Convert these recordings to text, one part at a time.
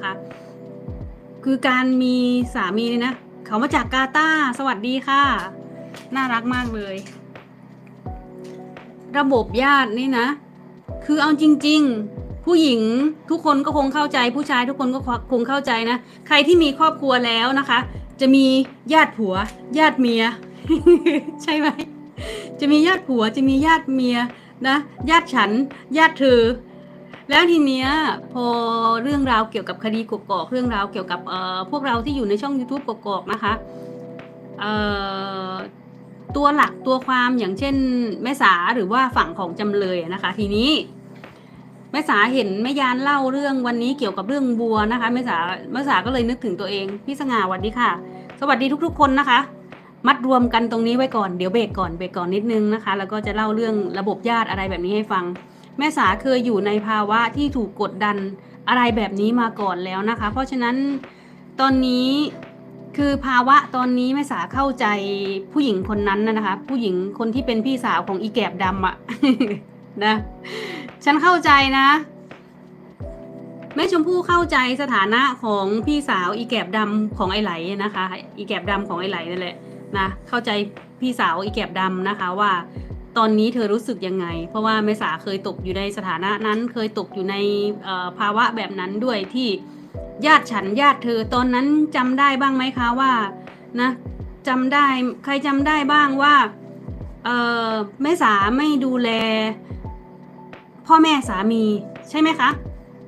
นะคะ คือการมีสามีเนี่ยนะเขามาจากกาตาสวัสดีค่ะ น่ารักมากเลย ระบบญาตินี่นะ คือเอาจริง ๆ ผู้หญิงทุกคนก็คงเข้าใจ ผู้ชายทุกคนก็คงเข้าใจนะ ใครที่มีครอบครัวแล้วนะคะ จะมีญาติผัว ญาติเมีย ใช่ไหมจะมีญาติผัวจะมีญาติเมียนะญาติฉัน ญาติเธอ แล้วทีเนี้ยพอเรื่องราวเกี่ยวกับคดีกกอกเรื่องราวเกี่ยวกับเอ่อพวกเราที่อยู่ในช่อง YouTube กกอกนะคะเอ่อตัวหลักตัวความอย่างเช่นแม่สาหรือว่าฝั่งของจำเลยนะคะ ทีนี้แม่สาเห็นแม่ยานเล่าเรื่องวันนี้เกี่ยวกับเรื่องบัวนะคะแม่สาแม่สาก็เลยนึกถึงตัวเองพี่สง่าสวัสดีค่ะ สวัสดีทุก ๆ คนนะคะ มัดรวมกันตรงนี้ไว้ก่อนเดี๋ยวเบรกก่อนเบรกก่อนนิดนึงนะคะ แล้วก็จะเล่าเรื่องระบบญาติอะไรแบบนี้ให้ฟัง แม่สาเคยอยู่ในภาวะที่ถูกกดดันอะไรแบบนี้มาก่อนแล้วนะคะ เพราะฉะนั้นตอนนี้คือภาวะตอนนี้แม่สาเข้าใจผู้หญิงคนนั้นนะคะ ผู้หญิงคนที่เป็นพี่สาวของอีแกบดำอะนะฉันเข้าใจนะแม่ชมพู่เข้าใจสถานะของพี่สาวอีแกบดำของไอไหลนะคะ อีแกบดำของไอไหลนั่นแหละนะเข้าใจพี่สาวอีแกบดำนะคะว่า ตอนนี้เธอรู้สึกยังไง เพราะว่าเมษาเคยตกอยู่ในสถานะนั้น เคยตกอยู่ในภาวะแบบนั้นด้วยที่ญาติฉันญาติเธอตอนนั้นจำได้บ้างไหมคะว่านะจำได้ใครจำได้บ้างว่าเออแม่สาไม่ดูแล พ่อแม่สามีใช่ไหมคะ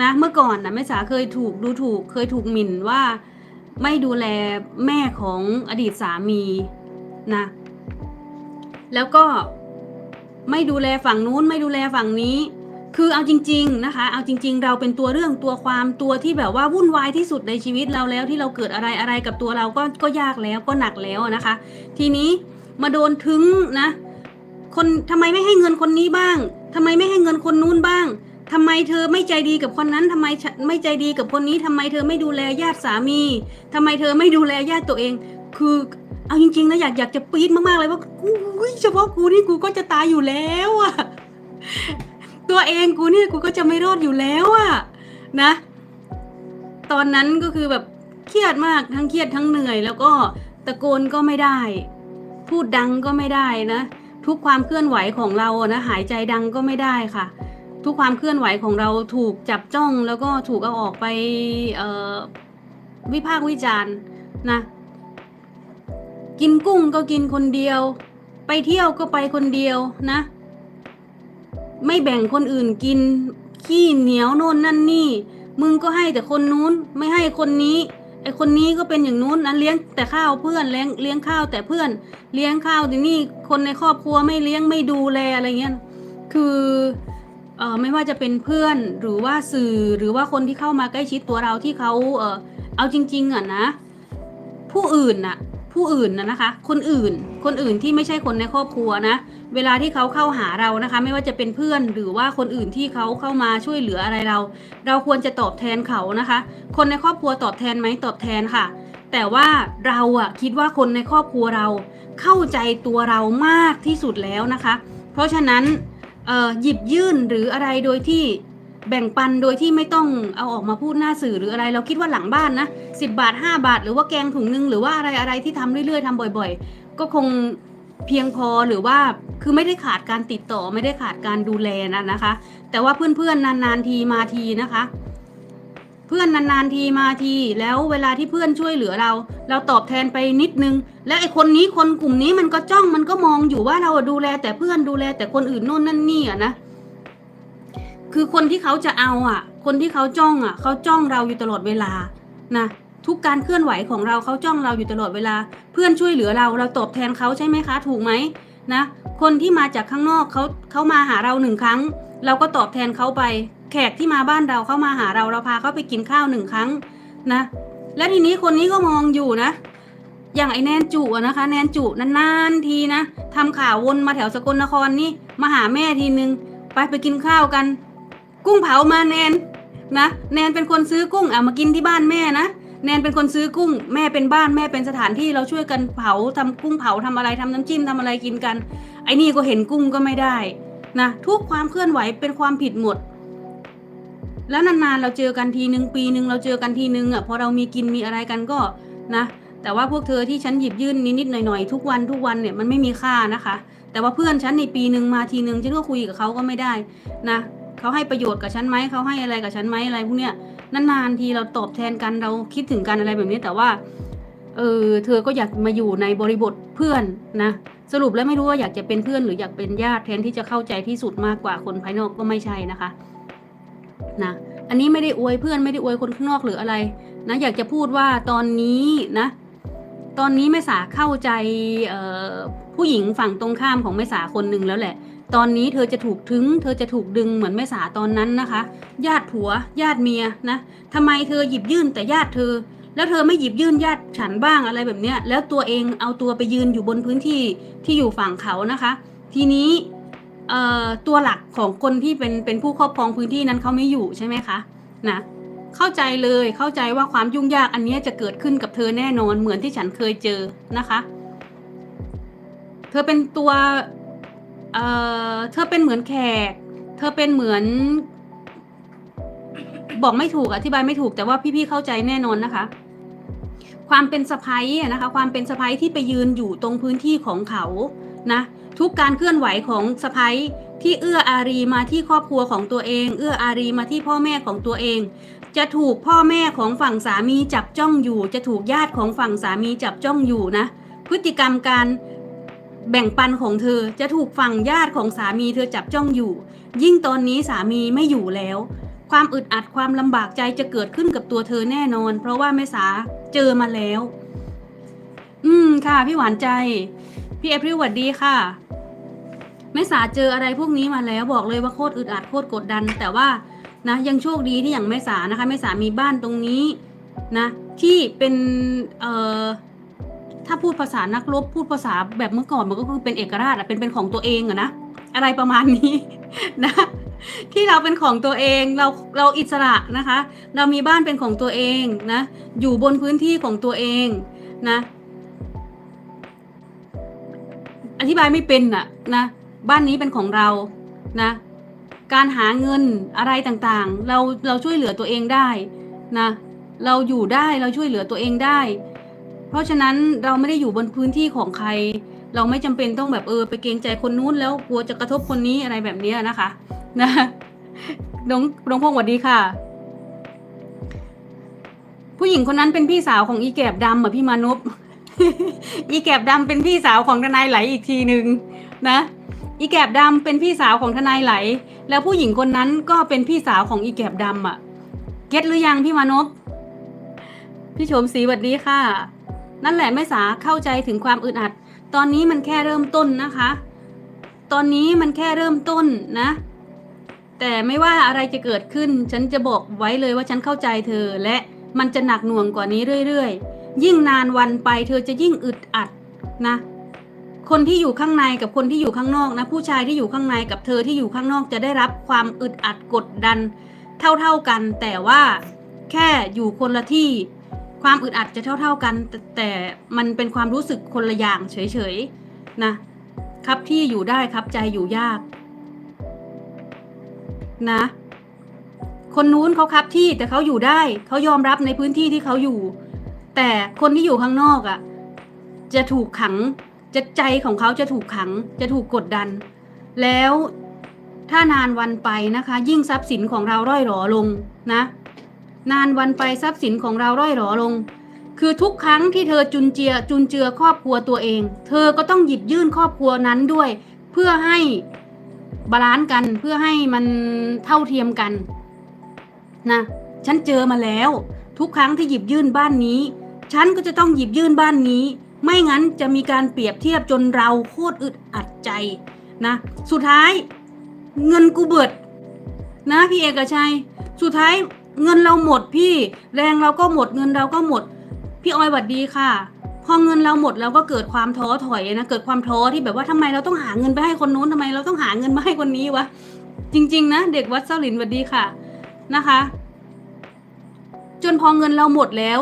นะเมื่อก่อนนะแม่สาเคยถูกดูถูก เคยถูกหมิ่นว่าไม่ดูแลแม่ของอดีตสามีนะแล้วก็ ไม่ดูแลฝั่งนู้นไม่ดูแลฝั่งนี้ คือเอาจริง ๆนะคะ เอาจริง ๆ เราเป็นตัวเรื่องตัวความตัวที่แบบว่าวุ่นวายที่สุดในชีวิตเราแล้วที่เราเกิดอะไรอะไรกับตัวเราก็ก็ยากแล้วก็หนักแล้วนะคะ ทีนี้มาโดนถึงนะ คนทำไมไม่ให้เงินคนนี้บ้างทำไมไม่ให้เงินคนนู้นบ้างทำไมเธอไม่ใจดีกับคนนั้นทำไมไม่ใจดีกับคนนี้ทำไมเธอไม่ดูแลญาติสามีทำไมเธอไม่ดูแลญาติตัวเอง คือเอาจริงๆนะอยากอยากจะปี๊ดมากๆเลยว่ากูอุ๊ยเฉพาะกูนี่กูก็จะตายอยู่แล้วอะตัวเองกูนี่กูก็จะไม่รอดอยู่แล้วอะนะ ตอนนั้นก็คือแบบเครียดมากทั้งเครียดทั้งเหนื่อย แล้วก็ตะโกนก็ไม่ได้ พูดดังก็ไม่ได้นะ ทุกความเคลื่อนไหวของเราอะนะหายใจดังก็ไม่ได้ค่ะ ทุกความเคลื่อนไหวของเราถูกจับจ้องแล้วก็ถูกเอาออกไปวิพากษ์วิจารณ์นะ กินกุ้งก็กินคนเดียว ไปเที่ยวก็ไปคนเดียวนะ ไม่แบ่งคนอื่นกิน ขี้เหนียวโน่นนั่นนี่ มึงก็ให้แต่คนนู้นไม่ให้คนนี้ไอคนนี้ก็เป็นอย่างนู้นนะเลี้ยงแต่ข้าวเพื่อนเลี้ยงเลี้ยงข้าวแต่เพื่อน เลี้ยงข้าวแต่นี่คนในครอบครัวไม่เลี้ยงไม่ดูแลอะไรเงี้ยคือเออไม่ว่าจะเป็นเพื่อนหรือว่าสื่อหรือว่าคนที่เข้ามาใกล้ชิดตัวเราที่เขาเออเอาจริง ๆอะนะ ผู้อื่นน่ะ ผู้อื่นนะนะคะ คนอื่น คนอื่นที่ไม่ใช่คนในครอบครัวนะ เวลาที่เขาเข้าหาเรานะคะ ไม่ว่าจะเป็นเพื่อนหรือว่าคนอื่นที่เขาเข้ามาช่วยเหลืออะไรเรา เราควรจะตอบแทนเขานะคะ คนในครอบครัวตอบแทนไหมตอบแทนค่ะ แต่ว่าเราอะคิดว่าคนในครอบครัวเรา เข้าใจตัวเรามากที่สุดแล้วนะคะ เพราะฉะนั้นหยิบยื่นหรืออะไรโดยที่ แบ่งปันโดยที่ไม่ต้องเอาออกมาพูดหน้าสื่อหรืออะไร เราคิดว่าหลังบ้านนะ10บาท 5 บาท หรือว่าแกงถุงนึง หรือว่าอะไรอะไรที่ทำเรื่อยๆทำบ่อย ๆ ก็คงเพียงพอหรือว่าคือไม่ได้ขาดการติดต่อไม่ได้ขาดการดูแลนะนะคะ แต่ว่าเพื่อนๆนานๆทีมาทีนะคะ เพื่อนนานๆทีมาที แล้วเวลาที่เพื่อนช่วยเหลือเรา เราตอบแทนไปนิดนึง และไอคนนี้คนกลุ่มนี้มันก็จ้องมันก็มองอยู่ว่าเราดูแลแต่เพื่อนดูแลแต่คนอื่นโน่นนั่นนี่อะนะ คือคนที่เขาจะเอาอะ คนที่เขาจ้องอะ เขาจ้องเราอยู่ตลอดเวลานะทุกการเคลื่อนไหวของเราเขาจ้องเราอยู่ตลอดเวลา เพื่อนช่วยเหลือเราเราตอบแทนเขาใช่ไหมคะ ถูกไหมนะคนที่มาจากข้างนอกเขาเขามาหาเราหนึ่งครั้ง เราก็ตอบแทนเขาไป แขกที่มาบ้านเราเขามาหาเราเราพาเขาไปกินข้าวหนึ่งครั้งนะและทีนี้คนนี้ก็มองอยู่นะ อย่างไอแนนจุนะคะ แนนจุนานๆทีนะทำข่าววนมาแถวสกลนครนี่มาหาแม่ทีนึงไปไปกินข้าวกัน กุ้งเผามาแนนนะแนนเป็นคนซื้อกุ้งเอามากินที่บ้านแม่นะแนนเป็นคนซื้อกุ้ง แม่เป็นบ้านแม่เป็นสถานที่เราช่วยกันเผาทำกุ้งเผาทำอะไรทำน้ำจิ้มทำอะไรกินกัน ไอ้นี่ก็เห็นกุ้งก็ไม่ได้นะทุกความเคลื่อนไหวเป็นความผิดหมด แล้วนานๆเราเจอกันทีหนึ่งปีหนึ่งเราเจอกันทีหนึ่งอะพอเรามีกินมีอะไรกันก็นะ แต่ว่าพวกเธอที่ฉันหยิบยื่นนิดๆหน่อยๆทุกวันทุกวันเนี่ยมันไม่มีค่านะคะ แต่ว่าเพื่อนฉันในปีหนึ่งมาทีหนึ่งฉันก็คุยกับเขาก็ไม่ได้นะ เขาให้ประโยชน์กับฉันไหมเขาให้อะไรกับฉันไหมอะไรพวกเนี้ยนานๆทีเราตอบแทนกันเราคิดถึงกันอะไรแบบนี้แต่ว่าเออเธอก็อยากมาอยู่ในบริบทเพื่อนนะสรุปแล้วไม่รู้ว่าอยากจะเป็นเพื่อนหรืออยากเป็นญาติแทนที่จะเข้าใจที่สุดมากกว่าคนภายนอกก็ไม่ใช่นะคะนะอันนี้ไม่ได้อวยเพื่อนไม่ได้อวยคนข้างนอกหรืออะไรนะอยากจะพูดว่าตอนนี้นะตอนนี้แม่สาเข้าใจออผู้หญิงฝั่งตรงข้ามของแม่สาคนหนึ่งแล้วแหละ ตอนนี้เธอจะถูกถึง เธอจะถูกดึงเหมือนแม่สาตอนนั้นนะคะ ญาติผัว ญาติเมียนะทำไมเธอหยิบยื่นแต่ญาติเธอ แล้วเธอไม่หยิบยื่นญาติฉันบ้างอะไรแบบเนี้ย แล้วตัวเองเอาตัวไปยืนอยู่บนพื้นที่ที่อยู่ฝั่งเขานะคะ ทีนี้ตัวหลักของคนที่เป็นเป็นผู้ครอบครองพื้นที่นั้นเขาไม่อยู่ใช่ไหมคะนะเข้าใจเลยเข้าใจว่าความยุ่งยากอันนี้จะเกิดขึ้นกับเธอแน่นอนเหมือนที่ฉันเคยเจอนะคะ เธอเป็นตัว เอ่อเธอเป็นเหมือนแขก เธอเป็นเหมือน บอกไม่ถูกอธิบายไม่ถูกแต่ว่าพี่ๆเข้าใจแน่นอนนะคะ ความเป็นสะพ้ายนะคะ ความเป็นสะพ้ายที่ไปยืนอยู่ตรงพื้นที่ของเขานะทุกการเคลื่อนไหวของสะพ้ายที่เอื้ออารีมาที่ครอบครัวของตัวเอง เอื้ออารีมาที่พ่อแม่ของตัวเอง จะถูกพ่อแม่ของฝั่งสามีจับจ้องอยู่ จะถูกญาติของฝั่งสามีจับจ้องอยู่นะ พฤติกรรมการ แบ่งปันของเธอจะถูกฝั่งญาติของสามีเธอจับจ้องอยู่ ยิ่งตอนนี้สามีไม่อยู่แล้ว ความอึดอัดความลำบากใจจะเกิดขึ้นกับตัวเธอแน่นอน เพราะว่าแม่สาเจอมาแล้ว อืมค่ะ พี่หวานใจ พี่เอพริวัดดีค่ะแม่สาเจออะไรพวกนี้มาแล้วบอกเลยว่าโคตรอึดอัดโคตรกดดัน แต่ว่านะยังโชคดีที่อย่างแม่สานะคะแม่สามีบ้านตรงนี้นะที่เป็นเอ่อ ถ้าพูดภาษานักรบพูดภาษาแบบเมื่อก่อนมันก็คือเป็นเอกราชอะเป็นเป็นของตัวเองอะนะอะไรประมาณนี้นะ ที่เราเป็นของตัวเองเราเราอิสระนะคะ เรามีบ้านเป็นของตัวเองนะอยู่บนพื้นที่ของตัวเองนะอธิบายไม่เป็นน่ะนะบ้านนี้เป็นของเรานะการหาเงินอะไรต่างๆ เราเราช่วยเหลือตัวเองได้นะเราอยู่ได้เราช่วยเหลือตัวเองได้ เพราะฉะนั้นเราไม่ได้อยู่บนพื้นที่ของใคร เราไม่จำเป็นต้องแบบเออไปเกรงใจคนนู้นแล้วกลัวจะกระทบคนนี้อะไรแบบนี้นะคะนะน้องน้องพงศ์สวัสดีค่ะ ผู้หญิงคนนั้นเป็นพี่สาวของอีแกบดำอะพี่มานพอีแกบดำเป็นพี่สาวของทนายไหลอีกทีหนึ่งนะ อีแกบดำเป็นพี่สาวของทนายไหล แล้วผู้หญิงคนนั้นก็เป็นพี่สาวของอีแกบดำอะ เก็ตหรือยังพี่มานพพี่โฉมศรีสวัสดีค่ะ นั่นแหละแม่สาเข้าใจถึงความอึดอัด ตอนนี้มันแค่เริ่มต้นนะคะ ตอนนี้มันแค่เริ่มต้นนะ แต่ไม่ว่าอะไรจะเกิดขึ้น ฉันจะบอกไว้เลยว่าฉันเข้าใจเธอ และมันจะหนักหน่วงกว่านี้เรื่อยๆ ยิ่งนานวันไปเธอจะยิ่งอึดอัดนะ คนที่อยู่ข้างในกับคนที่อยู่ข้างนอกนะ ผู้ชายที่อยู่ข้างในกับเธอที่อยู่ข้างนอกจะได้รับความอึดอัดกดดัน เท่าๆกัน แต่ว่าแค่อยู่คนละที่ ความอึดอัดจะเท่า ๆกันแต่แต่มันเป็นความรู้สึกคนละอย่างเฉยๆนะครับที่อยู่ได้ครับใจอยู่ยาก นะ คนนู้นเขาครับที่แต่เขาอยู่ได้เขายอมรับในพื้นที่ที่เขาอยู่ แต่คนที่อยู่ข้างนอกอะ่ะ จะถูกขังจะใจของเขาจะถูกขัง จะถูกกดดัน แล้วถ้านานวันไปนะคะ ยิ่งทรัพย์สินของเราร่อยหรอลงนะ นานวันไปทรัพย์สินของเราร่อยหรอลง คือทุกครั้งที่เธอจุนเจือจุนเจือครอบครัวตัวเอง เธอก็ต้องหยิบยื่นครอบครัวนั้นด้วย เพื่อให้บาลานซ์กันเพื่อให้มันเท่าเทียมกันนะฉันเจอมาแล้ว ทุกครั้งที่หยิบยื่นบ้านนี้ ฉันก็จะต้องหยิบยื่นบ้านนี้ ไม่งั้นจะมีการเปรียบเทียบจนเราโคตรอึดอัดใจนะ สุดท้ายเงินกูเบิด นะพี่เอกชัย สุดท้าย เงินเราหมดพี่ แรงเราก็หมดเงินเราก็หมด พี่ออยหวัดดีค่ะ พอเงินเราหมดเราก็เกิดความท้อถอยนะเกิดความท้อที่แบบว่าทำไมเราต้องหาเงินไปให้คนนู้นทำไมเราต้องหาเงินมาให้คนนี้วะจริง ๆ นะเด็กวัดเซาหลินหวัดดีค่ะนะคะ จนพอเงินเราหมดแล้ว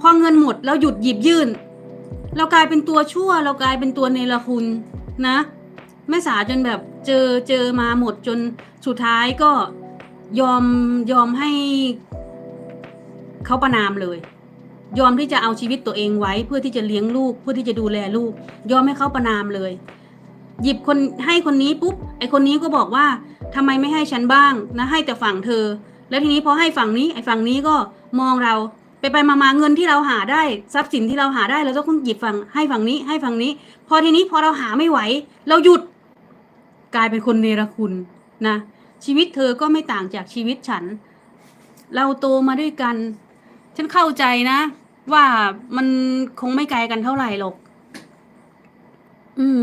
พอเงินหมดเราหยุดหยิบยื่น เรากลายเป็นตัวชั่ว เรากลายเป็นตัวเนรคุณนะแม่สาจนแบบเจอเจอมาหมดจนสุดท้ายก็ ยอมยอมให้เขาประนามเลย ยอมที่จะเอาชีวิตตัวเองไว้ เพื่อที่จะเลี้ยงลูก เพื่อที่จะดูแลลูก ยอมให้เขาประนามเลย หยิบคนให้คนนี้ปุ๊บไอคนนี้ก็บอกว่าทำไมไม่ให้ฉันบ้างนะให้แต่ฝั่งเธอ แล้วทีนี้พอให้ฝั่งนี้ไอฝั่งนี้ก็มองเราไปไปมามาเงินที่เราหาได้ทรัพย์สินที่เราหาได้เราต้องหยิบฝั่งให้ฝั่งนี้ให้ฝั่งนี้ พอทีนี้พอเราหาไม่ไหว เราหยุดกลายเป็นคนเนรคุณนะ ชีวิตเธอก็ไม่ต่างจากชีวิตฉัน เราโตมาด้วยกัน ฉันเข้าใจนะ ว่ามันคงไม่ไกลกันเท่าไหร่หรอก อืม